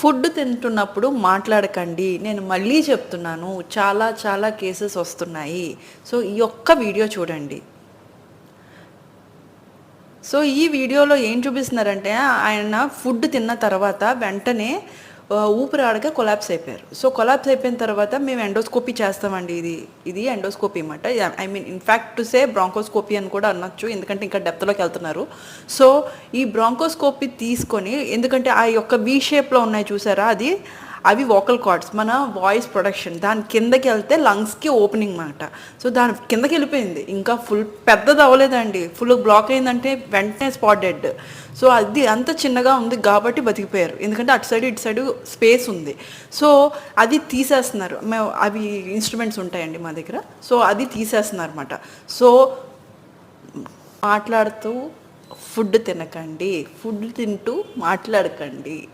Food తింటున్నప్పుడు మాట్లాడకండి నేను మళ్ళీ చెప్తున్నాను చాలా చాలా కేసెస్ వస్తున్నాయి. సో ఈ ఒక్క వీడియో చూడండి. సో ఈ వీడియోలో ఏం చూపిస్తున్నారంటే ఆయన ఫుడ్ తిన్న తర్వాత వెంటనే ఊపిరాడక కొలాప్స్ అయిపోయారు. సో కొలాప్స్ అయిపోయిన తర్వాత మేము ఎండోస్కోపీ చేస్తామండి ఇది ఇది ఎండోస్కోపీ అనమాట I mean in fact to say bronchoscopy అని కూడా అనొచ్చు ఎందుకంటే ఇంకా డెప్త్లోకి వెళ్తున్నారు. సో ఈ బ్రాంకోస్కోపీ తీసుకొని ఎందుకంటే ఆ యొక్క వి షేప్లో ఉన్నాయి చూసారా అది అవి వోకల్ కార్డ్స్ మన వాయిస్ ప్రొడక్షన్ దాని కిందకి వెళ్తే లంగ్స్కి ఓపెనింగ్ మాట. సో దాని కిందకి వెళ్ళిపోయింది. ఇంకా ఫుల్ పెద్దది అవ్వలేదండి. ఫుల్ బ్లాక్ అయిందంటే వెంటనే స్పాట్ డెడ్ సో అది అంత చిన్నగా ఉంది కాబట్టి బతికిపోయారు. ఎందుకంటే అటు సైడ్ ఇటు సైడ్ స్పేస్ ఉంది. సో అది తీసేస్తున్నారు. మేము అవి ఇన్స్ట్రుమెంట్స్ ఉంటాయండి మా దగ్గర. సో అది తీసేస్తున్నారు అనమాట సో మాట్లాడుతూ ఫుడ్ తినకండి. ఫుడ్ తింటూ మాట్లాడకండి.